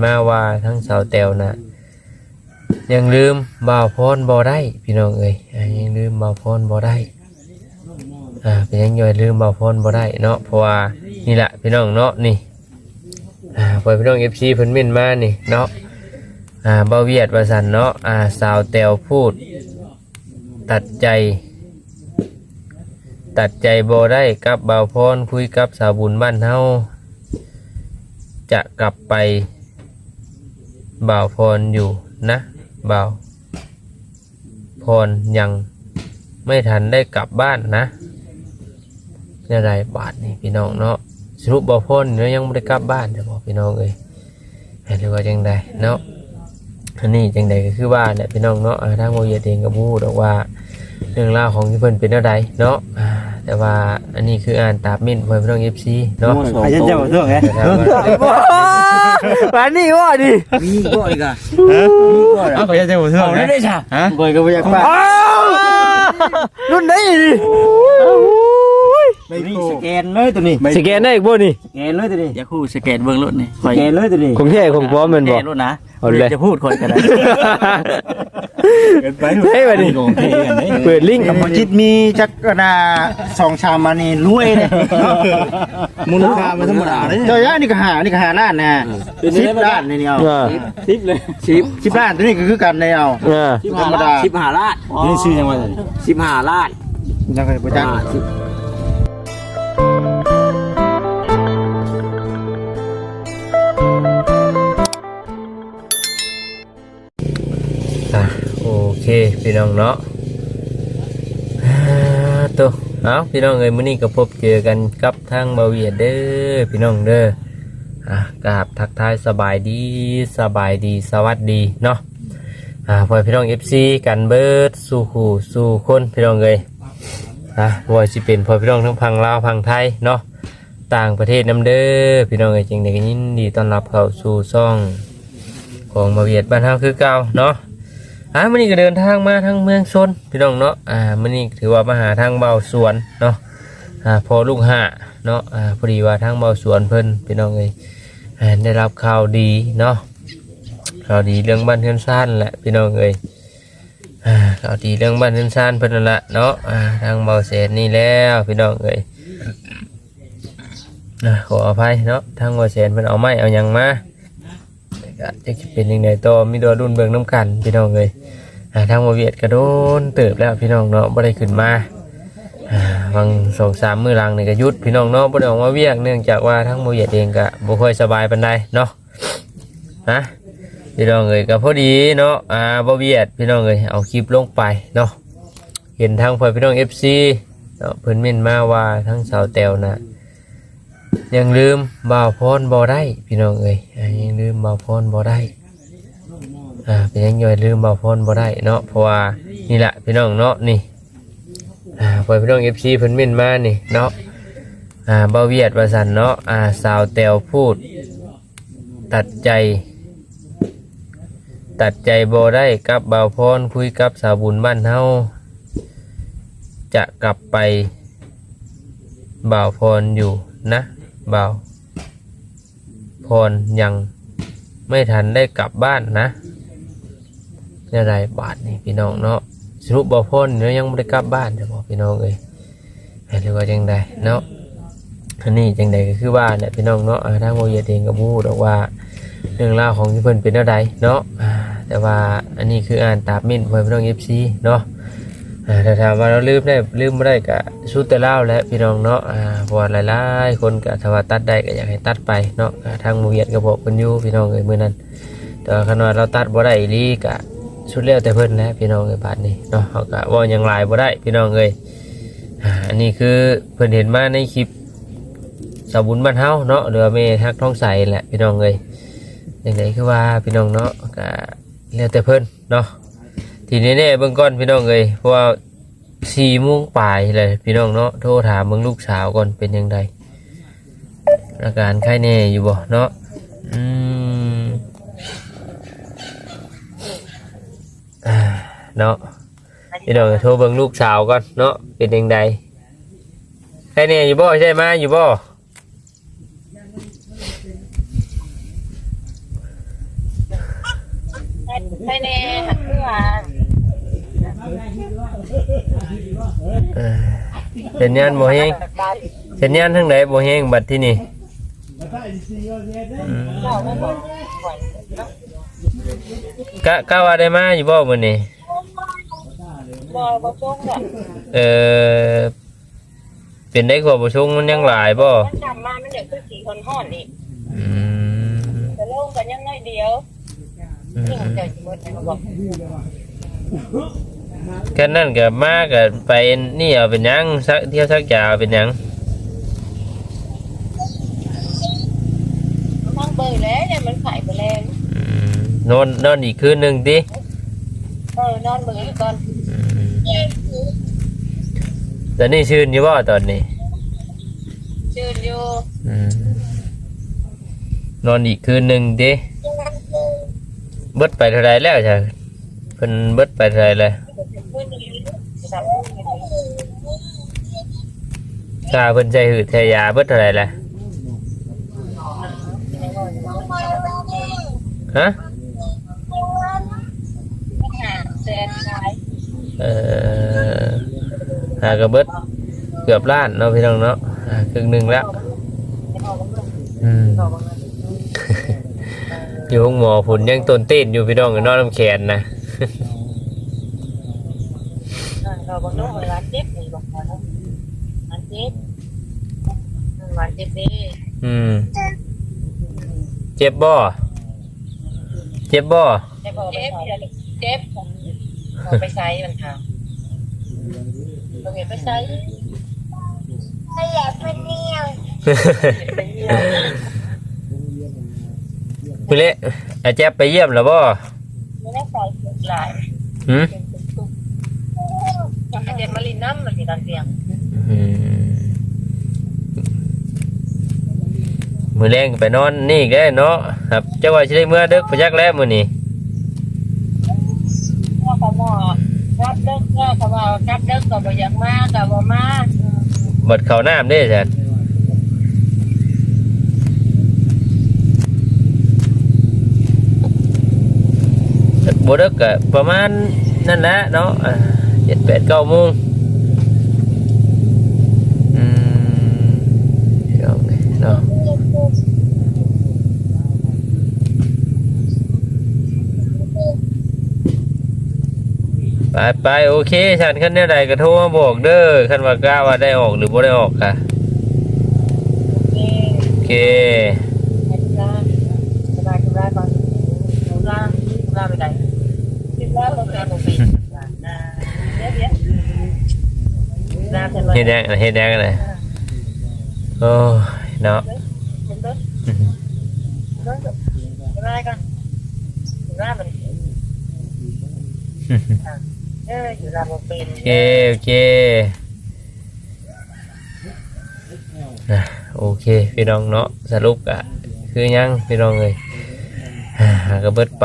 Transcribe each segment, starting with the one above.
มาว่าทั้งสาวแตวนะยังลืมบ่าวพรบ่ได้ พี่น้องเอ้ยอ่ายังลืมบ่าวพรบ่ได้อ่าเป็นยังย่อยลืมบ่าวพรบ่ได้เนาะเพราะว่านี่แหละพี่น้องเนาะนี่อ่าปพี่น้อง FC เพิ่นเม่นมานี่เนาะอ่าบ่าวเวียดว่าซั่นเนาะอ่าสาวแตวพูด ตัดใจ ตัดใจบ่ได้กับบ่าวพรคุยกับสาวบุญบ้านเฮาจะกลับไป บ่าวพรอยู่นะบ่าวพรยังไม่ทันได้กลับบ้านนะอะไรบาทนี่พี่น้องเนาะสรุปบ่าวพรเนี่ยยังไม่ได้กลับบ้านจะบอกพี่น้องเลยหรือว่าจังใดเนาะอันนี้จังใดก็คือว่าเนี่ยพี่น้องเนาะทางโมเยเองกับบูดอกว่า เรื่องราวของที่เพิ่นเป็นอะไรเนาะ แต่ว่าอันนี้คืออ่านตามมิ่นไว้พี่น้องเอฟซีเนาะอาจารย์เจ้าเรื่องไงแต่ว่าวันนี้ว่าดิมีก็อีกอะมีก็อะเอาขอจะเจ้าเทือกเอาได้นะได้จ้ะฮะบ่อยก็บ่อยากป้าอ้าวรุ่นไหนดิ นี่สแกนเลยตัวนี้สแกนได้อีกบ่นี่สแกนเลยตัวนี้อย่าคู่สแกนเบื้องรถนี่สแกนเลยตัวนี้ของแท้ของปลอมแมันบ่แกรถนะเอาเลยจะพูดคนกันได้ไปเฮ้ยบัดนี้ของเท่กันได้เปิดลิงก์กับพจิตมีจักรนาสองชามมานี่รวยเลยมูลค่ามันธรรมดาเลยเจ้าย่านี่ก็หานี่ก็หาล้านนะสิบล้านนี่นี่เอาอ่าทิปเลยชิปสิบล้านตัวนี้ก็คือกันเลยเอาอ่าธรรมดาชิปหาลาดนี่ชื่อยังไงชิปหาลาดยังไงบ่จัก เคพี่น้องเนาะตัวเอาพี่น้องเอ้ยมื้อนี้ก็พบเจอกันกับทางบาเวียเด้อพี่น้องเด้ออะกราบทักทายสบายดีสบายดีสวัสดีเนาะอ่าพอพี่น้อง FC กันเบิดสู่หูสู่คนพี่น้องเอ้ยอะว่าสิเป็นพอพี่น้องทั้งพังลาวพังไทยเนาะต่างประเทศนํเด้อพี่น้องเอ้ยจริงๆยินดีต้อนรับเข้าสู่ซ่องของมาเวียดบ้านเฮาคือเก่าเนาะ อ่ามื่อนี้ก็เดินทางมาทางเมืองชนพี่น้องเนาะอ่ามื่อนี้ถือว่ามาหาทางเบาสวนเนาะอ่าพอลูกหาเนาะอ่าพอดีว่าทางเบาสวนเพิ่นพี่น้องเอ้ยอ่าได้รับข่าวดีเนาะข่าวดีเรื่องบ้านเฮือนซ่านแหละพี่น้องเอ้ยอ่าข่าวดีเรื่องบ้านเฮือนซ่านเพิ่นนั่นแหละเนาะอ่าทางเบาเสนนี่แล้วพี่น้องเอ้ยอ่าขออภัยเนาะทางเบาเสนเพิ่นเอาไม้เอาหยังมา ก็จะเป็นยังไงต่อมีตัวรุ่นเบิงน้ำกันพี่น้องเลยอ่าทางโมเวียดกระโดนเติบแล้วพี่น้องเนาะบ่ได้ขึ้นมาอ่าบางสองสามมือหลังนี่ก็ยุดพี่น้องเนาะบ่ได้ออกมาเวียกเนื่องจากว่าทางโมเวียดเองก็บ่ค่อยสบายปานใดเนาะนะพี่น้องเอ้ยก็พอดีเนาะอ่าบ่เวียดพี่น้องเอ้ยเอาคลิปลงไปเนาะเห็นทางพ่อพี่น้อง FC เนาะเพิ่นเม่นมาว่าทั้งสาวแตวน่ะ ยังลืมบ่าวพรบ่ได้ พี่น้องเอ้ยยังลืมบ่าวพรบ่ได้อ่าเป็นยังย่อยลืมบ่าวพรบ่ได้เนาะเพราะว่านี่แหละพี่น้องเนาะนี่อ่าปล่อพี่น้อง FC เพิ่นเม่นมานี่เนาะอ่าบ่าวเวียดว่าซั่นเนาะอ่าสาวแตวพูด ตัดใจ ตัดใจบ่ได้กับบ่าวพรคุยกับสาวบุญบ้านเฮาจะกลับไปบ่าวพรอยู่นะ เบาพรยังไม่ทันได้กลับบ้านนะนี่อะไรบาทนี่พี่น้องเนาะสรุปบ่าพรเนี่ยยังไม่ได้กลับบ้านจะบอกพี่น้องเลยหรือว่าจังใดเนาะอันนี้จังใดก็คือว่าเนี่ยพี่น้องเนาะทางโมเยเองก็บูดอกว่าเรื่องราวของที่เพิ่นเป็นอะไรเนาะแต่ว่าอันนี้คืออ่านตามมิ่นไว้พี่น้องเอฟซีเนาะ อ่าแต่ถามว่าเราลืมได้ลืมไม่ได้ก็ชุดแต่เล่าแหล้วพี่น้องเนาะอ่าเพราะว่าหลายๆ คนก็ถ้าว่าตัดได้ก็อยากให้ตัดไปเนาะอ่าทางหมูเวียดก็บอกเพิ่นอยู่พี่น้องเอ้ยมื้อนั้นแต่ว่าคันว่าเราตัดบ่ได้อีหลีก็ชุดแล้วแต่เพิ่นแหล้วพี่น้องเอ้ยบาดนี้เนาะเฮาก็เว้าหยังหลายบ่ได้พี่น้องเอ้ยอ่าอันนี้คือเพิ่นเห็นมาในคลิปสาบุญบ้านเฮาเนาะหรือว่าแม่ฮักท้องใสแหละพี่น้องเอ้ยจังไดคือว่าพี่น้องเนาะก็แล้วแต่เพิ่นเนาะ ทีนี้เนี่ยเบื้องก้อนพี่น้องเลยเพราะว่าสี่โมงปลายเลยพี่น้องเนาะโทรถามเบื้องลูกสาวก่อนเป็นยังไงอาการไข้แน่อยู่บ่เนาะอืมเนาะพี่น้องโทรเบิ่งลูกสาวก่อนเนาะเป็นยังไงไข้แน่อยู่บ่ใช่ไหมอยู่บ่ไม่แน่หัดเพื่อน สัญญาณบ่แฮงสัญญาณทางไหนบ่แฮงบัดที่นี่อืมเราไม่บอกก่อนกะกะว่าได้มาอยู่บ่มื้อนี้บอกบอกจงเนี่ยเออเป็นได้ขวบ่ชงมันยังหลายบ่มันจำมามันเดี๋ยวคือสีคนห่อนอีกอืมแต่ลงกันยังน้อยเดียวอืมที่ผมเจอจิมดเนี่ยเขาบอก กันนั่นก็มาก็ไปนี่เอาเป็นหยังสักเที่ยวสักยาเอาเป็นหยังทั้งเบอร์แล้วเนี่ยมันขายไปแล้วอืมนอนนอนอีกคืนหนึงติเออนอนเบอร์ก่อนอืมตอนนี้ชื่นอยู่บ่ตอนนี้ชื่นอยู่อืมนอนอีกคืนหนึงติเบิดไปเท่าไรแล้วจ้ะเพิ่นเบิดไปเท่าไรเลย ขึ้นนี้สามขึ้น นี้ค่าเพิ่นใช้หืดใช้ยาเบิดเท่าไรล่ะฮะหาแสนขายเอ่อหากระเบิดเกือบล้านเนาะพี่น้องเนาะอ่าครึ่งหนึ่งแล้วอืมอยู่ห้องหมอผุนยังต้นเต้นอยู่พี่น้องนอนน้ำแขนนะ เราบอกน้องร้านเจ็บนี่บอกว่าร้านเจ็บร้าน เจ็บดีอืม เจ็บบ่เจ็บบ่เจ็บเจ็บเจ็บเราไปใช้มันค่ะเราเห็นไปใช้ไม่อยากไปเที่ยวไปเที่ยวพี่เละอาแจ๊บไปเยี่ยมแล้วบ่ไม่ได้ใส่เสื้อลายหืมเป็นตุ๊กตุ๊กเด็ดมาลินน้ำมันสีตอนเตียงอืม มือแรงไปนอนนี่อีกแล้วเนาะครับเจ้าว่าสิได้เมื่อเด็กพยักแล้วมื้อนี้พ่อเขาบอกรับเลิกพ่อเขาบอกรับเลิกก็บ่อยากมาก็บ่มาบัดเข้าน้ำเด้จ้ะบ่เด็กก็ประมาณนั่นแหละเนาะเจ็ดแปดเก้าโมง ไปไปโอเคฉันขั้นเนี้ยใดก็โทรมาบอกเด้อขั้นว่ากล้าว่าได้ออกหรือบ่ได้ออกค่ะนี่โอเคให้ดูแลสบายดูแลก่อนดูแลดูแลไปไหนดูแลโรงแรมโรงปีนะเดี๋ยวเดี๋ยวดูแลเสร็จเลยเฮ็ดแดงเฮ็ดแดงอะไรโอ้ยเนาะ เห็นด้วยด้วยดูแลก่อนดูแลมันเอออยู่แล โอเคโอเคอะโอเคพี่น้องเนาะสรุปก็คือยังพี่น้องเลยหากระเบิดไป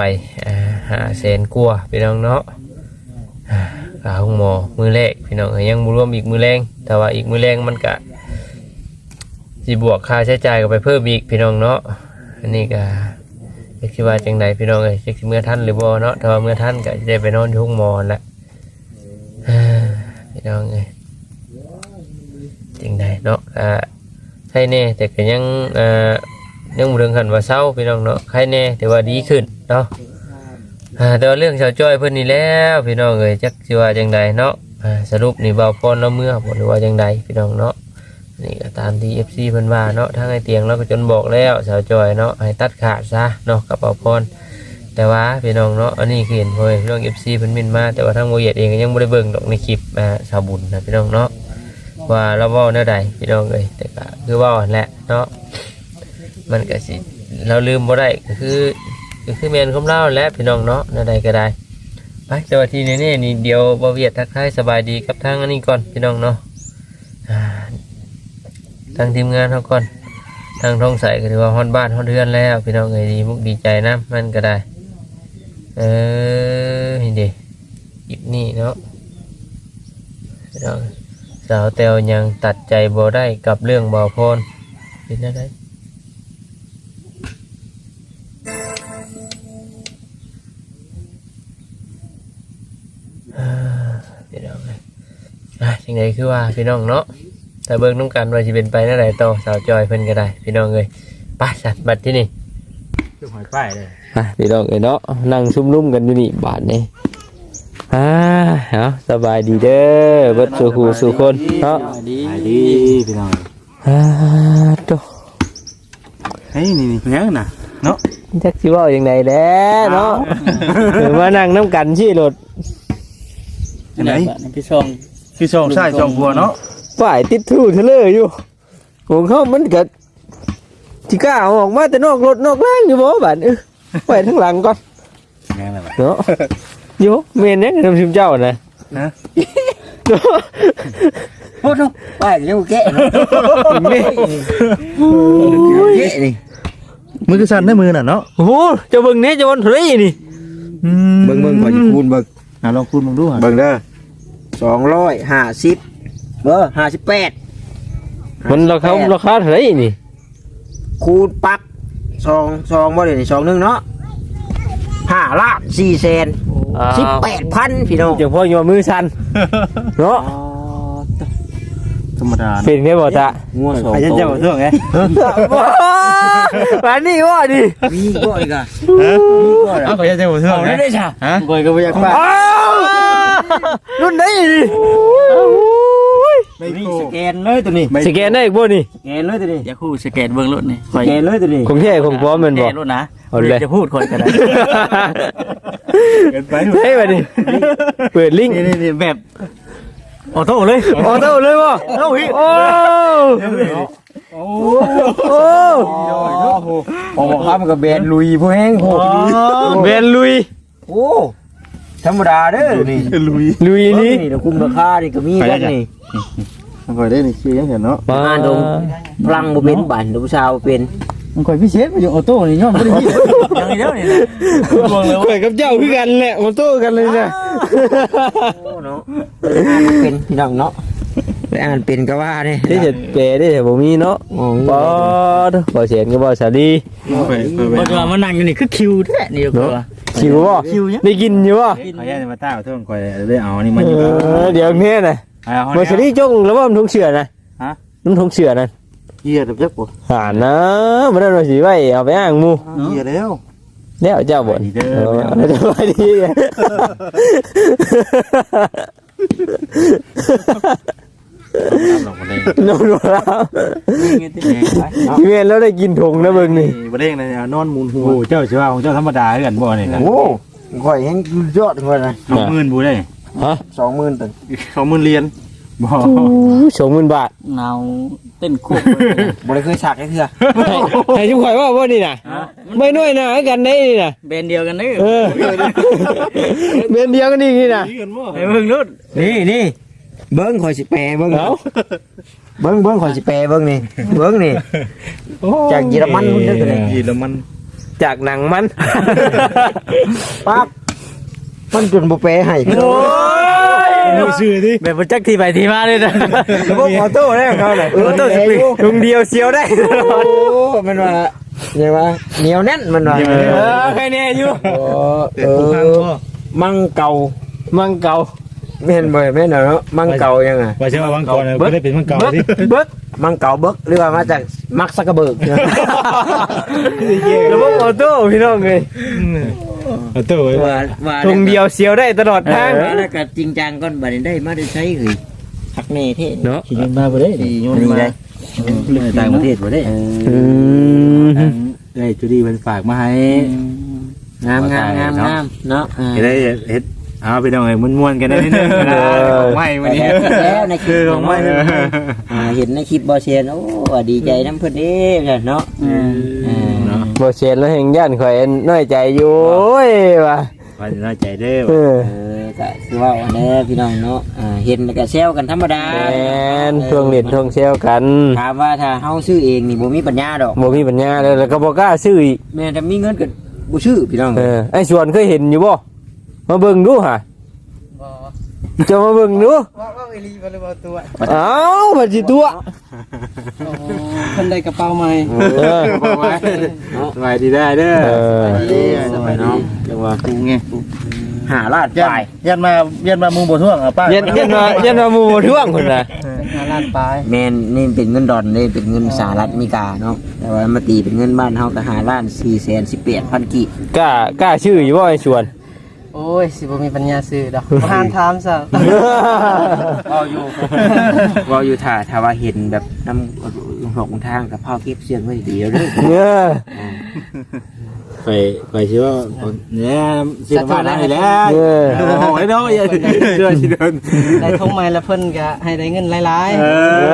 หาแสนกว่าพี่น้องเนาะกาห้องหมอมือแรกพี่น้องเอ้ยยังบ่รวมอีกมือแรงแต่ว่าอีกมือแรงมันก็สิบวกค่าใช้จ่ายก็ไปเพิ่มอีกพี่น้องเนาะอันนี้ก็เจ็กสิว่าจังใดพี่น้องเอ้ยเจ็กสิเมื่อท่านหรือบ่เนาะถ้าว่าเมื่อท่านก็จะได้ไปนอนที่ห้องหมอนั่นแหละเอ้อ พี่น้องเอ้ยจังใดเนาะอ่าใครแน่แต่ก็ยังเอ่อยังบ่ถึงขันว่าเศร้าพี่น้องเนาะใครแน่แต่ว่าดีขึ้นเนาะอ่าแต่ว่าเรื่องชาวจ้อยเพิ่นนี่แล้วพี่น้องเอ้ยจักสิว่าจังใดเนาะอ่าสรุปนี่เบาพรเราเมื่อบ่หรือว่าจังใดพี่น้องเนาะนี่ก็ตามที่ FC เพิ่นว่าเนาะทางไอเตียงเราก็จนบอกแล้วสาวจอยเนาะให้ตัดขาดซะเนาะกับเป่าพร แต่ว่าพี่น้องเนาะอันนี้คือเห็นเพิ่นพี่น้อง FC เพิ่นมินมาแต่ว่าทางโมเยดเองก็ยังบ่ได้เบิ่งดอกในคลิปอ่าสาวบุญนะพี่น้องเนาะว่าเราเว้าแนวใดพี่น้องเอ้ยแต่ก็คือเว้าหั่นแหละเนาะมันก็สิเราลืมบ่ได้ก็คือก็คือแม่นของเราแหละพี่น้องเนาะแนวใดก็ได้ไปแต่ว่าทีเนี้นี่เดี๋ยวบ่เวียดทักทายสบายดีกับทางอันนี้ก่อนพี่น้องเนาะทางทีมงานเขาก่อนทางท้องใสก็ถือว่าฮอนบ้านฮอนเรือนแล้ว พี่น้องเอ้ยดีมุกดีใจนะมันก็ได้ เออนี่เด็กหยบนี่เนาะสาวแตวยังตัดใจบ่ได้กับเรื่องบ่อพนเป็นอะไรดี๋ยวองทีนี้คือว่าพี่น้องเนาะแต่เบิ้งต้องการว่าจะเป็นไปนั่นไหนโตสาวจอยเพิ่นก็ได้ พี่น้องเลยไปสัตว์บัดที่นี่ คือหอยป้ายเลยอะพี่น้องเอ้ยเนาะนั่งซุ่มนุ่มกันอยู่นี่บาทนี่อ่าเอาสบายดีเด้อเบิดสู่หูสู่คนเนาะดีไปดีพี่น้องอ่าโตเฮ้ยนี่นี่เป็นยังน่ะเนาะจักสิเว้าจังไดแล้เนาะเออมานั่งน้ำกันชี่รถอันไหนพี่ชมคือช่องใช่ช่องบัวเนาะฝ่ายติดทูเทเลอร์อยู่ของเขามันก็ สิกล้าเอาออกมาแต่นอกรถนอกล่างอยู่บ่บาดเออไปทั้งหลังก่อนแม่งอะไรวะเนาะโยเมนยังทำชิมเจ้านะนะเนาะโอ้โหไปเร็วแกะนี่แกะนี่มือคือสั่นได้มือน่ะเนาะโอ้โหเจะเบิ่งเนี้ยจะวันเท่าไหรนี่อืมเบิ่งเบิ่งขอจะคูณเบิ่งอะลองคูณมึงดูอะเบิ่งเด้อสองร้อยห้าสิบเบอร์ห้าสิบแปดมันราคาราคาเท่าไหรนี่ คูณปักสองสองบ่เดี๋ยวนี้สองหนึ่งเนาะห้าล้านสี่แสนสิบแปดพันพี่น้องจังพ่อยอมือสั่นเนาะธรรมดาเป็นไงบ่ตางัวสองใครจะตัวเจ้าเรื่องไงมานี่ว่าดิมีก็อีกอะเอาใครจะเจ้าเรื่องไงได้จ้ะฮะกอยก็ไม่อยากไปอ้าวรุ่นไหนนี่ ไม่นี่โกสแกนเลยตัวนี้สแกนได้อีกบ่นี่สแกนเลยตัวนี้อย่าคู่สแกนเบื้องรถนี่สแกนเลยตัวนี้คงแท้คงพร้อมแมันแกบ่นรถนะเอาเลยจะพูดคนกันได้เกินไปใช่ป่ะนี่เปิดลิงก์นี่นี่แบบออโต้เลยออโต้เลยบ่โอ้โอ้โอ้ผมบอกครับมันก็แบนลุยผู้แห้งโหเบนลุยโอ้ ธรรมดาเด้อนี่ลุยลุยนี่นี่เราคุมราคานี่ก็มีกันนี่มันคอยได้นี่คือยังเห็นเนาะมามาดมพลังบ่เป็นบ้านดูชาวเป็นมันคอยพิเศษไปอยู่ออโต้นี่ย่อมไม่ได้ยินยังไงเด้อนี่นะข่อยกับเจ้าคือกันแหละออโต้กันเลยนะโอ้เนาะอ่านเป็นพี่น้องเนาะไปอ่านเป็นก็ว่าเนี่ยที่จะเปรได้แต่บ่มีเนาะโอ้ปอดบ่เสียนก็บ่สาดีไปไปไปพอจะมานั่งอยู่นี่คือคิวแท้นี่ก็ ว่าคิวบ่ได้กินอยู่บ่ขอแย่มาต้าเท่าคอยได้เอานี่มาอยู่เออเดี๋ยวนี้น่ะเอาบ่สาดีจงแล้วว่ามันทงเสือนะฮะมันทงเสือนะเฮียเด็บเจ็บปวดหานะมันได้ว่าสิไว้เอาไปอ้างหมู่เฮียแล้วแล้วเจ้าบ่นเด้เอออสบายดี หลอกมาเลยนอนบ่แล้วที่แม่นแล้วได้กินถงนะเบิ่งนี่ประเด็นเลยนอนมูลหัวโอ้เจ้าชัว่าของเจ้าธรรมดากันบ่เนี่ยโหข่อยแห้งยอดคนนะสองหมื่นบูได้ฮะสองหมื่นตึงสองหมื่นเหรียญบ่20,000บาทเงาเต้นคุกบ่ได้เคยสักได้เถื่อให้ให้ชุมข่อยว่าบ่นี่น่ะไม่น้อยน้ากันได้นี่น่ะเบนเดียวกันนี่เออเบียนเดียวกันนี่นี่น่ะไอ้เบิ่งรถนี่นี่ เบิ้งข่อยสิแปลเบิ้งเอ้าเบิ้งเบิ้งข่อยสิแปลเบิ้งนี่เบิ้งนี่ จากเยอรมันพุ่นเด้อตัวนี้ยีแล้วมันจากหนังมัน ปั๊บมันจนบ่แปลให้พี่น้องดูชื่อดิแบบบ่จักที่ไปที่มาเลยนะระบบออโต้ได้ของเขาน่ะเออออโต้สปริงลุงเดียวเชียวได้ตลอดโอ้มันว่าไงวะเหนียวแน่นมันว่าเออใครแน่อยู่โอ้เออมังเก่ามังเก่า แม่นบ่แม่นเนาะมังเก่ายังไงว่าเชื่อว่าบางก่อนก็ได้เป็นบางเก่าดิเบิกมังเก่าเบิกหรือว่ามาจากมักซักกระเบิกระบบออโต้พี่น้องเลยเอาตัวว่าว่าลุงเดียวเชียวได้ตลอดทางว่าแล้วก็จริงจังก่อนบัดนี้ได้มาได้ใช้คือทักแน่เท่เนาะขี่ยนต์มาบ่ได้ขี่ยนต์มาต่างประเทศบ่ได้อืมได้จุดีมันฝากมาให้งามงามงามงามเนาะได้เฮ็ด เอาไปดองไงม้วนๆกันได้นิดนึงนะไม่วันนี้ แล้วในคคืลิอปของไม่อ่าเห็นในคลิปบอเชนโอ้ดีใจน้ำเพิ่นเด้เนาะอ่าเนาะบ่เชียนแล้วแห่งย่านข่อยน้อยใจอยู่โอ้ยว่ะว่าจะน่าใจเด้อเออเออก็คือว่าอันนี้พี่น้องเนาะอ่าเห็นแล้วก็แซวกันธรรมดาแมนช่วงเล่นช่วงเชียวกันถามว่าถ้าเฮาซื้อเองนี่บ่มีปัญญาดอกบ่มีปัญญาเลยแล้วก็บ่กล้าซื้ออีกแม่ถ้ามีเงินก็บ่ซื้อพี่น้องเออไอ้สวนเคยเห็นอยู่บ่ มาเบิ่งดูฮะจะมาเบิ่งดูเอ้าบัดสิตัวเพิ่นได้กระเป๋าใหม่เออสบายดีได้เด้อเออสบายเนาะจังว่ากูไงหาล้านยันปลายยันมายันมามุงบ่ท่วงอะป้าเย็นเย็นมาเย็นมาหมู่บ่ท่วงพุ่นน่ะห้าล้านปลายแมนนี่เป็นเงินดอลนี่เป็นเงินสหรัฐอเมริกาเนาะแต่ว่ามาตีเป็นเงินบ้านเฮาก็หาล้านสี่แสนสิบแปดพันกีบกล้ากล้าชื่ออยู่บ่ไอ้ชวน โอ้ย สิบ่มีปัญญาซื้อดอกผ่านถามซะเว้าอยู่เว้าอยู่ถ้าถ้าว่าเห็นแบบน้ำหลงทางกับพ่อเก็บเสียงไว้ดีแล้วเด้อ เออ ไปไปชื่อว่าเนี่ยสิมาได้แล้วเออโอ้โหไอ้น้องอย่าเชื่อชิเดินได้ทงใหม่แล้วเพิ่นก็ให้ได้เงินหลายเอเอ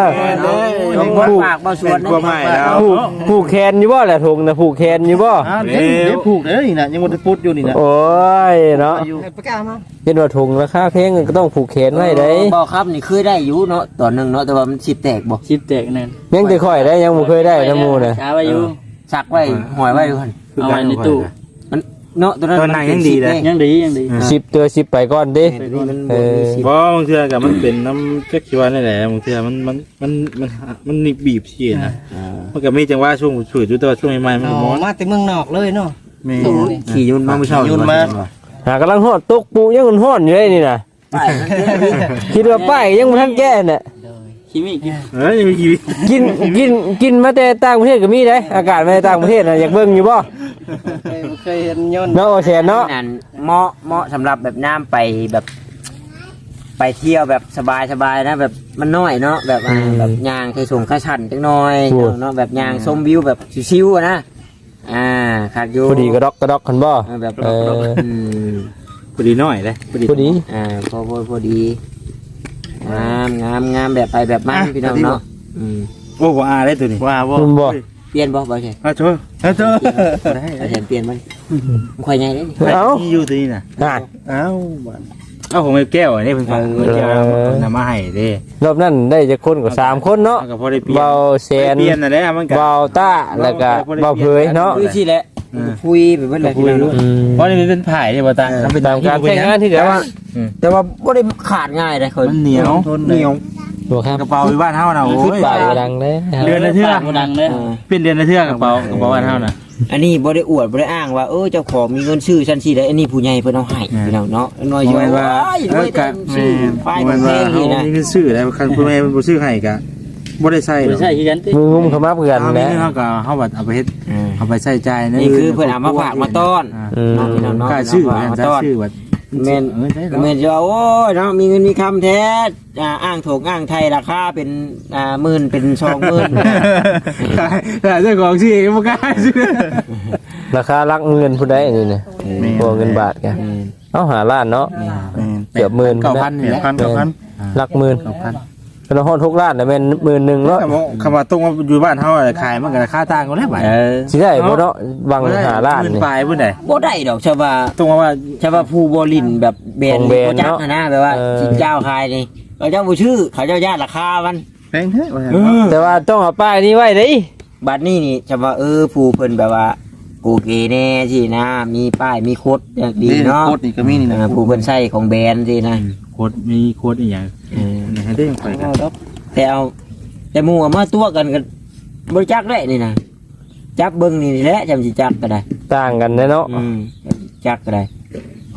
ออเนาะต้องฝากบ่สวนนะก็ไม่แล้วผูกผูกแขนอยู่บ่แหละทงนะผูกแขนอยู่บ่อ้าวเดี๋ยวผูกเด้อนี่นะยังบ่ได้พูดอยู่นี่นะโอ้ยเนาะๆให้ประกาศมาเห็นว่าทงราคาแพงก็ต้องผูกแขนไว้ได้บ่ครับนี่เคยได้อยู่เนาะตอนหนึงเนาะแต่ว่ามันสิแตกบ่ชิปแตกนั่นยังแต่ค่อยได้ยังบ่เคยได้น้ำหมูน่ะช้าไว้อยู่ ซักไว้หอยไว้อยู่หั่นเอาไว้ในตู้ มันเนาะตอนนั้นตอนนั้นยังดีเลย ยังดียังดีสิบตัวสิบไปก่อนดินี่มันเอบ่อมีสิบ่บางเทื่อกับมันเป็นน้ำจักชีวานี่แหละบางเทื่อมันมันมันมันมันนี่บีบซี่นะมันก็มีจังหวะช่วงฉุดอยู่แต่ว่าช่วงใหม่ๆมันอ๋ก็ม้ออนมาแต่เมืองนอกเลยเนาะแม่ขี่ยุ่นมาเมื่อเช้าขี่ยุ่นมาหากำลังฮอดตกปูยังมันฮ้อนอยู่เลยนี่น่ะไปมันเด้อพี่คิดว่าป้ายยังบ่ทันแก้น่ะ คิมิกินเอ้ยมีกี่กินกินกินมาแต่ต่างประเทศก็มีได้อากาศมาแต่ต่างประเทศน่ะอยากเบิ่งอยู่บ่เคยเคยเห็นยนต์เนาะโอแชนเนาะนั่นเหมาะเหมาะสำหรับแบบน้ำไปแบบ ไปเที่ยวแบบสบายสบายนะ แบบมันน้อยเนาะแบบอ่าแบบยางเคยส่งข้าชันจังน้อยเนาะแบบยางชมวิวแบบชิวๆอะนะอ่าขาดอยู่พอดีกระดอกกระดอกคันบ่เออแบบเอออืมพอดีน้อยเลยพอดีพอดีอ่าพอพอพอดี งามงามงามแบบไปแบบมันพี่น้องเนาะอืมโอ้บ่อาได้ตัวนี้ว่าบ่คุณบ่ เปลี่ยนบ่บ่ใช่อะโชว์อะโชว์ได้อาจารย์เปลี่ยนมันข่อยใหญ่เด้นี่เอ้า ที่อยู่ตัวนี้น่ะอะเอ้าบ้านเอ้าผมไอ้แก้วอันนี้เพิ่นฟังไอ้แก้วเอานำมาให้เด้รอบนั้นได้จักคนก็สามคนเนาะมันก็พอได้เปลี่ยนเบาแสนเปลี่ยนน่ะแหละมันก็ เบาต้าแล้วก็เบาเผยเนาะ คือสิแหละ คุยไปเบิดเลยพี่น้องเนาะ อืมเพราะนี่มันเป็นไผ่เนี่ยบ่ตาทำเป็นตามการแข่งขันที่แต่เดียวว่าแต่ว่าบ่ได้ขาดง่ายเลยเคยมันเหนียวเหนียวตัวครับกระเป๋าอยู่บ้านเฮาน่ะโอ้ชุดยปากก็ดังเลยเรือนละเทื่อ บ่ดังเลยเป็นเดือนละเทื่อกระเป๋ากระเป๋าบ้านเฮาน่ะ อันนี้บ่ได้อวดบ่ได้อ้างว่าเออเจ้าของมีเงินซื้อชั้นสิได้อันนี้ผู้ใหญ่เพิ่นเอาให้พี่น้องเนาะน้อยบ่อยู่แม่นว่าว่าเออกะซื้อป้ายบ่แพแม่นว่างเฮานี่นะมีเงินซื้อแล้วคันพ่อแม่มันบ่ซื้อให้กะ บ่ได้ใช้หรไม่อกใช่คือกันติมืองุ้มขมับเพื่อนเฮามีแหละเงินเฮาก็เฮาบัดเอาไปเฮ็ดเอาไปใช้จ่ายนี่คือเพิ่นเอามาฝากมาต้อนอ่าอืมเนาะพี่น้องเนาะกล้าชื่อเพิ่นนะเอามาจะต้อน ชื่อว่าแม่น เออได้แม่นจะว่าโอ้ยเนาะมีเงินมีคำแท้อ่าอ้างโถกอ้างไทยราคาเป็นอ่าหมื่นเป็นสองหมื่น แต่เจ้าของชื่อเองบ่กล้าชื่อราคารักเงินผู้ใดนี่นะพวกเงินบาทกันเอาหาล้านเนาะเกือบหมื่น เก้าพันนี่แหละเก้าพันหลักหมื่น เก้าพัน เป็นฮอดทุกล้านแต่แม่นหมื่นหนึ่งเนาะคำว่าคำว่าตรงว่าอยู่บ้านเฮาอะขายมันก็ราคาต่างกันแล้วบัดเออสิได้บ่เนาะวังหาล้านหมื่นี่ ปลายพุ่นได้บ่ได้ดอกชาวว่าตรงว่าชาวว่าผู้บรินแบบแบรนของด์แบรนด์บ่จักเนาะนะนะแบบว่าเออ สินเจ้าขายนี่เขาเจ้าบ่ชื่อเขาเจ้าญาติราคามันแพงแท้ว่าแต่ว่าต้องเอาป้ายนี้ไว้เด้บัดนี้นี่ชาวว่าเออผู้เพิ่นแบบว่า กูเกแน่สินะ มีป้ายมีโค้ดอย่างดีเนาะโคตรนี่ก็มีนี่นะอ่าผู้เพิ่นใช้ของแบรนด์สินะโคตรมีโคตรอีหยังเออให้ได้ไปกันแต่เอาแต่หมู่เอามาตัวกันกันบ่จักได้นี่นะจับเบิ่งนี่แหละจำสิจักก็ได้ต่างกันเนาะอืมจักก็ได้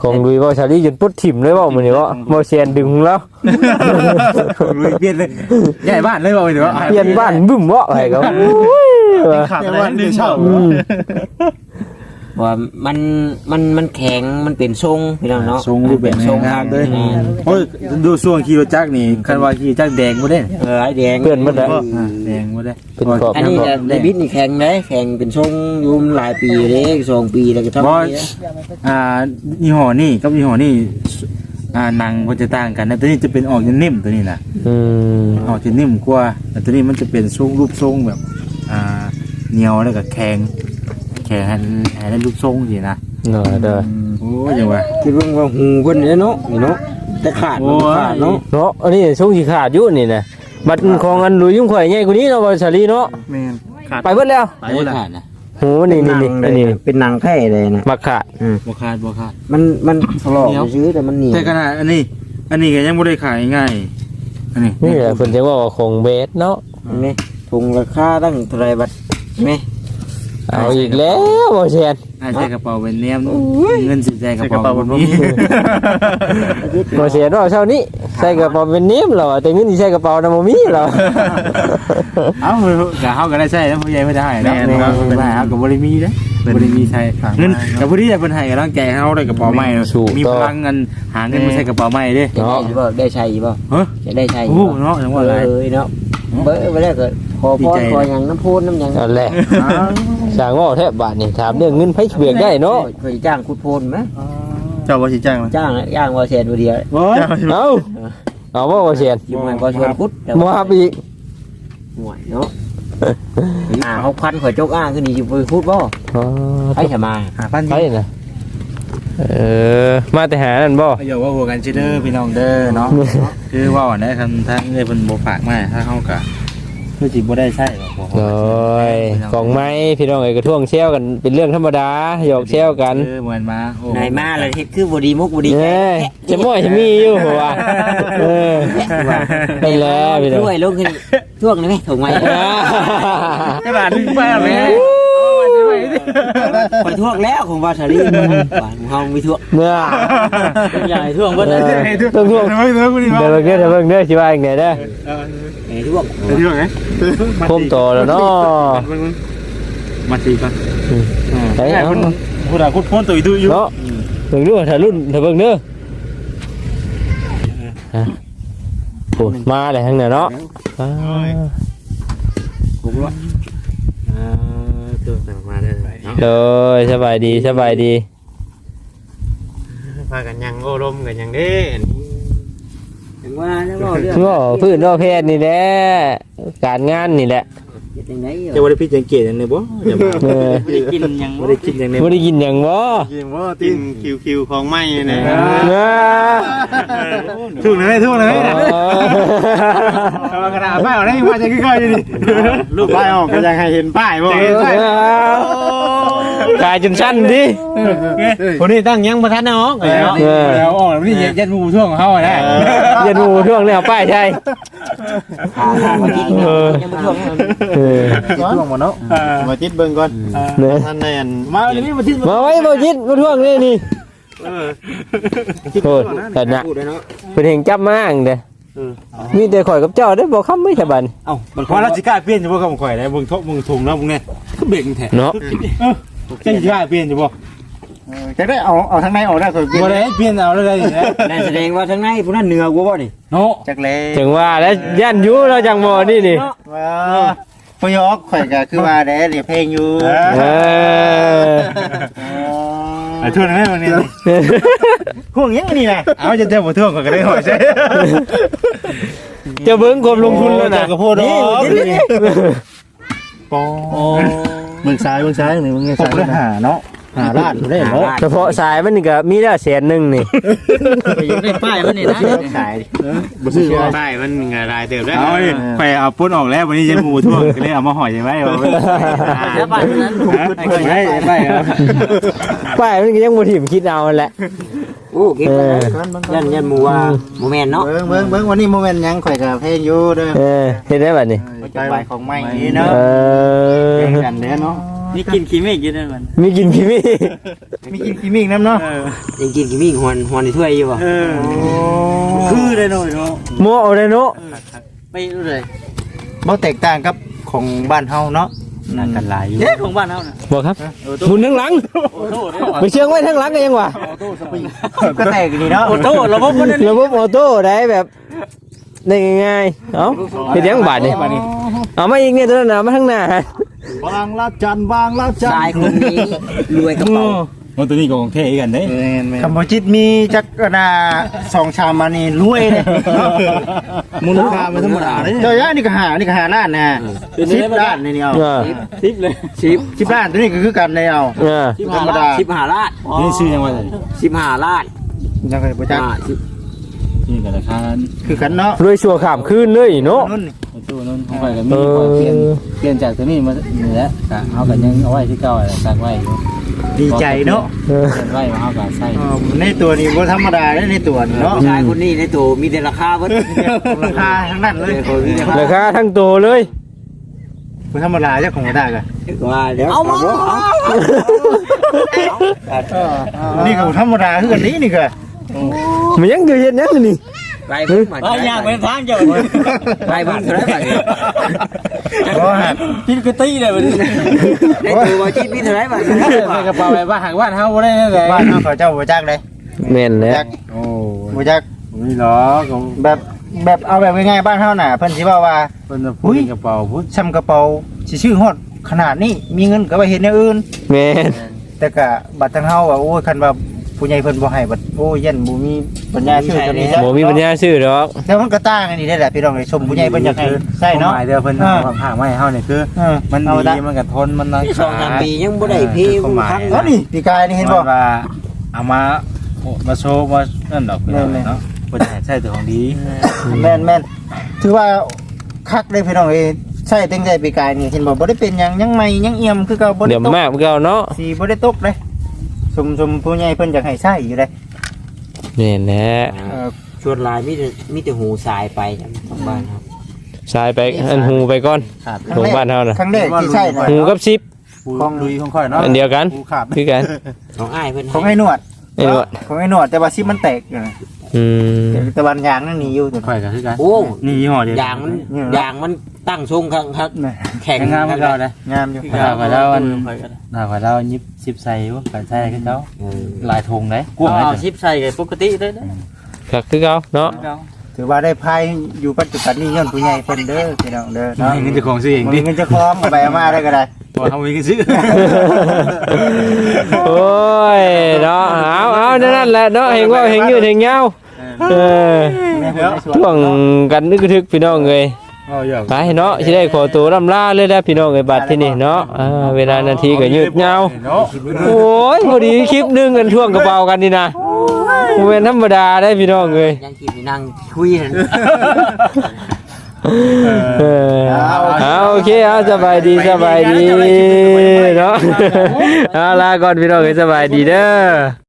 ของดุยบ่ชาลีจนปุ๊ดถิ่มเลยบ่มื้อนี้บ่บ่เซียนดึงแล้ว เปลี่ยนเลยใหญ่บ้านเลยบ่เดี๋ยวเปลี่ยนบ้านบึ้มบ่ให้ก็โอ้ ยขับอะไรนี่เช่าอืมว่ามันมันมันแข็งมันเป็นทรงพี่น้องเนาะทรงรูปแบบทรงงามเลยอืมโอ้ยดูช่วงขี่รถจักรนี่คันว่าขี่จักรแดงบ่ได้เออไอ้แดงเพื่อนหมดแล้วอ่าแดงบ่ได้เป็นขอบอันนี้จะในบิดนี่แข็งเลยแข็งเป็นทรงอยู่หลายปีเลยสองปีแล้วก็ทำบ่นี้นะอ่ายี่ห้อนี่กับยี่ห้อนี่อ่าหนังมันจะต่างกันนะตัวนี้จะเป็นออกจะนิ่มตัวนี้นะอืมออกจะนิ่มกว่าแต่ตัวนี้มันจะเป็นทรงรูปทรงแบบอ่า เหนียวแล้วก็แข็งแข็งให้ให้ได้รูปทรงสินะ เนาะเด้อโอ้ยจังหวะ คิดว่าว่าหูเพิ่นเนี่ยเนาะนี่เนาะแต่ขาดมันบ่ขาดเนาะเนาะอันนี้ช่วงสิขาดอยู่นี่นะบัตรของอันลุยยุ่งข่อยใหญ่กว่านี้เนาะบ่ชาลีเนาะแม่นขาดไปเบิดแล้วไปหมดละขาดนะโหนี่นี่นี่อันนี้เป็นหนังแท้เลยนะมาขาดบ่ขาดบ่ขาด มันมันถลอกซื้อแต่มันเหนียวแต่ขนาดอันนี้ อันนี้ก็ยังบ่ได้ขายง่ายอันนี้นี่แหละเพิ่นจะว่าว่าของเบสเนาะเห็นไหมถุงราคาตั้งเท่าไหรบัดเห็ นไหมเอาอีกแล้วบ่แชนใส่กระเป๋าเป็นเนียมเงินสิใส่กระเป๋าบ่มีบ่แชนว่าเช้านี้ใส่กระเป๋าเป็นนิ่มแล้วอะแต่เงินที่ใส่กระเป๋าน่ะบ่มีแล้วเอ้าก็เฮาก็ได้ใช้แล้วผู้ใหญ่ไม่ได้ให้เนาะไม่ได้เฮาก็บ่ได้มีเด้บ่ได้มีใช้เงินแต่ผู้ที่จะเพิ่นให้กำลังใจเฮาได้กระเป๋าใหม่มีพลังเงินหาเงินมาใส่กระเป๋าใหม่เด้จะได้อยู่บ่ได้ใช่บ่เฮ้ยจะได้ใช่อโอ้ยู่โหบ่เนาะจังว่าอะไรเอ้ยเนาะ เบ้อไปแล้วก็ขอพรขอหยังน้ำพูนน้ำหยังนั่นแหละสร้างว่าแทบบาทนี่ถามเรื่องเงินไผเบียกได้เนาะเคยจ้างคุดโพนไหมเจ้าบ่สิจ้างจ้างย่างว่าเสียนบ่เดียวบ่เอาเอาบ่บ่แชนอยู่มันก็ชวนคุดแต่บ่ว่าฮับอีกห่วยเนาะอ่าหกพันข่อยจกอ้างขึ้นนี่อยู่ไปพูดบ่อ๋อให้จะมาหาพันไปน่ะ เออมาแต่หานั่นบ่ อย่าว่าหัวกันซิเด้อพี่น้องเด้อเนาะ คือว่าอันนี้ทางทางเอ้ยเพิ่นบ่ฝากมาถ้าเฮาก็คือสิบ่ได้ใช้บ่โอ้ยกล่องไม้พี่น้องเอ้ยกระท่วงเชี่ยวกันเป็นเรื่องธรรมดาหยอกเชี่ยวกันเออเหมือนมาโอ้นายมาเลยเฮ็ดคือบ่ดีมุกบ่ดีเอ้ยจะม่อยจะมีอยู่หัวเออเป็นแล้วพี่น้องด้วยลงขึ้นช่วงนี้ไหมถุงไว้กระดาษนึงไปอะแม่ ไปท่วงแล้วของวาชาลีของเฮามีท่วงเมื่อใหญ่ท่วงบ่เอได้อต้องท่วงไม่เด้อกูนี่เดี๋ยวเบิ่งเด้อเดี๋ยวเบิ่งเด้อสิว่าอย่างไงเด้อไอ้ท่วงเดี๋ยวไงพุ่มโตแล้วเนาะมาสิก่อนไอ้เอาพูดอะพูดพ้นตัวอีดูอยู่เนาะเบิ่งดูถ้ารุ่นถ้าเบิ่งเด้อฮะโอ้มาเลยทั้งนั้นเนาะอ่าผมว่าอ่าตัวแต่มาได้เนาะ โดยสบายดีสบายดี พากันยังโอ้ลมกันยังเด้ถึงว่าแล้วบ่เรื่องง้อพื้นง้อเพศนี่แหละ การงานนี่แหละ เฮ็ดจังได๋จะว่าได้พี่จังเกตยังไงบ่อย่ามาเออไม่ได้กินยังไม่ได้กินยังไงบ่ได้กินหยังบ่กินว่าตินคิวคิวของไม่เนี่ยเออถูกเลยถูกเลยเอากระดาษป้ายออกได้มาจะใกล้ๆดิลูกป้ายออกก็ยังให้เห็นป้ายบ่ กายจนสั้นดิคนนี้ตั้งยังประทันออกเนะเออแล้วออกแล้วนี่เยันมูช่วงเขาได้เย็นมูท่วงแล้วป้ายใช่มากินยังบ่ท่วงเออช่วงหมดเนาะมาติดเบิ่งก่อนท่านในอันมาอันนี้มาติดมาไว้บ่ยิดบ่ท่วงนี่นี่โทษแต่น่ะเป็นเห็นจับมาอังเด้มีแต่ข่อยกับเจ้าได้บ่คำไม่ฉบันเอ้ามันพอแล้วสิกล้าเปลี่ยนอยู่บ่กับข่อยได้บิ่งทบบิ่งถุงแล้วมึงเนี่ยก็เบ่งแท้เนาะ จะสิกล้าเปลี่ยนอยู่บ่จะได้เอาเอาทางในออกได้ก็บ่ได้เปลี่ยนเอาแล้วได้นั่นแสดงว่าทางในผู้นั้นเหนือกว่าบ่นี่เนาะจักเลยถึงว่าแล้วย่านอยู่เราจังบ่นี่นี่ว้าพยอกข่อยก็คือว่าได้เรียเพลงอยู่เออไอ้ทั่วนั่นมันนี่ห่วงยังนี่นะเอาจะเจ้าบ่ทั่วก็ได้หอยใช่จะเบิ่งความลงทุนแล้วนะก็พูดดอกปอ เมืองซ้ายเมืองซ้ายนี่เมืองผซ้ามยก็หาเนาะหาลาดได้เนาะเฉพาะสายมันนี่ก็มีแล้วแสนหนึงนี่ได้ป้ายมันนี่นะสายบ่ซื้อว่า ป้ายมันก็รายเติบได้เอาดิไปเอาปุ้นออกแล้ววันนี้จะหมูทั่วก็เลยเอามาห่อยใช่ไหมเอาแล้วป้ายนั้นไปไปครับป้ายมันก็ยังบ่ถิ่มคิดเอาแหละ โอ้เก็บไว้ยันยันหมู่ว่าบ่แม่นเนาะเบิ่งเบิ่งเบิ่งวันนี้โมเมนต์ยังข่อยก็เพลงอยู่เด้อเออเห็นได้บัดนี้ไปของใหม่นี่เนาะเออกันเด้อเนาะนี่กินขี้เมฆอยู่นั่นมันมีกินพี่มีมีกินกิมิกน้ำเนาะยังกินขี้เมฆหวนหวนในถ้วยอยู่บ่คือได้หน่อยเนาะโมเอาได้เนาะ ไปรู้เลยบ่แตกต่างกับของบ้านเฮาเนาะ นั่นกันหลายอยู่เด้ของบ้านเฮาน่ะบอกครับหมุนทั้งหลังไปเชื่องไว้ทั้งหลังก็ยังวะก็แตกนี่เนาะโอ้โตระบบมันระบบออโต้ได้แบบได้ง่ายๆเอ้าเฮ็ดยังบาดนี่เอามาอีกเนี่ยตัวนั้นน่ะมาข้างหน้าฮะ บางลาดจันบางลาดจัน ชายคนนี้รวยกระเป๋า มันตัวนี้ก็ของเท่กันเด้คำพจิตมีจักรนาสองชามมานี่รวยเลยมูลค่ามันธรรมดาเลยเจ้าย่านี่ก็หานี่ก็หาล้านนะสิบล้านนี่เอาเออสิบเลยสิบสิบล้านตัวนี้ก็คือกันเลยเอาเออสิบห้าล้านสิบห้าล้านนี่ชื่อยังไงเลยสิบห้าล้านยังไงบ่จักอ่าสิบนี่กับราคาคือกันเนาะรวยชั่วข้ามคืนเลยเนาะ นุ่นตู้นั้นของไปกับมีเปลี่ยนเปลี่ยนจากตัวนี้มานี่แหละกะเอากันยังเอาไว้ที่เก่าตั้งไว้อยู่ ดีใจเนาะเออเปลี่ยนไว้มาเอากันใส่อ๋อในตัวนี้บ่ธรรมดาเลยในตัวนี่เนาะชายคนนี้ในตัวมีแต่ราคาเบิด ราคาทั้งนั้นเลยคนมีแต่ราคาราคาทั้งตัวเลยผู้ธรรมดาเจ้าของบ่ได้ก็ว่าเดี๋ยวเอามานี่ก็บ่ธรรมดาคือกันนี้นี่ก็มันยังคือเฮ็ดหยังนี่ ไปเพิ่งมาไปย่างไปทางเจ้าไปเพิ่งเท่าไหร่บัดนี้บ่หักพี่ก็ตีเลยบัดนี้ในตัวว่าคิดมีเท่าไหร่บัดนี้ในกระเป๋าไปบ้านหักบ้านเฮาบ่ได้เลยบ้านเฮาเขาเจ้าบ่จักเลยแม่นแหล้วจักโอ้บ่จักนี่หรอแบบแบบเอาแบบง่ายๆบ้านเฮาน่ะเพิ่นสิว่าว่าเพิ่นพูดกระเป๋าพูดซ้ำกระเป๋าสิชื่อฮอดขนาดนี้มีเงินก็ไปเฮ็ดแนวอื่นแม่นแต่ก็บัดทางเฮาว่าโอ้ยคันว่า ผู้ใหญ่เพิ่นบ่ให้บัดโอ้ยยันบ่มีปัญญาซื้อตัวนี้ซะบ่มีปัญญาซื้อดอกแต่มันก็ต่างกันนี่ได้แหละพี่น้องไอ้ชมผู้ใหญ่เพิ่นอยากให้ใช่เนาะหมายเดียวเพิ่นเออเอาผักมาให้เฮานี่คือเออมันเอาดีละมันก็ทนมันนอนสองสามปียังบ่ได้เพลงครั้งแล้วนี่ปีกายนี่เห็นบ่ว่าเอามาโอ้มาโชว์มานั่นดอกพี่น้องแม่นๆเนาะเพิ่นให้ใช้ตัวของดีแม่นแม่นถือว่าคักเลยพี่น้องเอ้ยใช่เต็งใจปีกายนี่เห็นบ่บ่ได้เป็นหยังยังใหม่ยังเอี่ยมคือเก่าบ่ได้เดี๋ยวตกมากเก่าเนาะสีบ่ได้ตกเลย ชมชมผู้ใหญ่เพิ่นอยากให้ใช้อยู่เลยแม่นแหละเออชวนลายมีแต่มีแต่หูสายไปทางบ้านครับสายไปอันหูไปก่อนขาดของบ้านเฮาน่ะ ครั้งแรกที่ใช่น่ะ หูกับซิป ของลุยของค่อยเนาะอันเดียวกันกูขาดคือกันของอ้ายเพิ่นของไอ้หนวดไอ้หนวด ของไอ้หนวดแต่ว่าซิปมันแตกอยู่นะ อืมแต่วันยางนั่นหนีอยู่ตัวค่อยก็คือกันโอ้นี่ยี่ห้อเดียวยางมันยางมันตั้งทรงครับครับน่ะแข็งงามคคือรัเก่าบเด้งามอยู่ดาวกว่าเราอันดาวกว่าเรายิบสิบใส่ว่ากันใช่คือเขาหลายธงเลยกว้างเลยชิปใส่กับปกติเลยนะคักคือเก่าเนาะถือว่าได้พายอยู่ปัจจุบันนี้ย้อนผู้ใหญ่เพิ่นเด้อพี่น้องเด้อเนาะเนาะเงินจะของซื้อเองบ่ดิมีเงินจะคล้องเอาไปเอามาได้ก็ได้ ตัวเฮามีซื้อโอ้ยเนาะเอาเอานั่นแหละเนาะเห็นว่าเห็นยืดเห็นยาวเออช่วงกันนึกถึกพี่น้องเอ้ยเอาอย่างไปเนาะสิได้ขอตัวรำลาเลยนะพี่น้องเอ้บัดที่นี่เนาะเวลานาทีก็ยืดเนาะโอ้ยพอดีคลิปนึงกันท่วงกระเป๋ากันนี่นะเป็นธรรมดาได้พี่น้องเอ้ยยังคิดนั่งคุยกัน เออเอาโอเคเอาสบายดีสบายดีเนาะเอาลาก่อนพี่น้องเอ้ยสบายดีเด้อ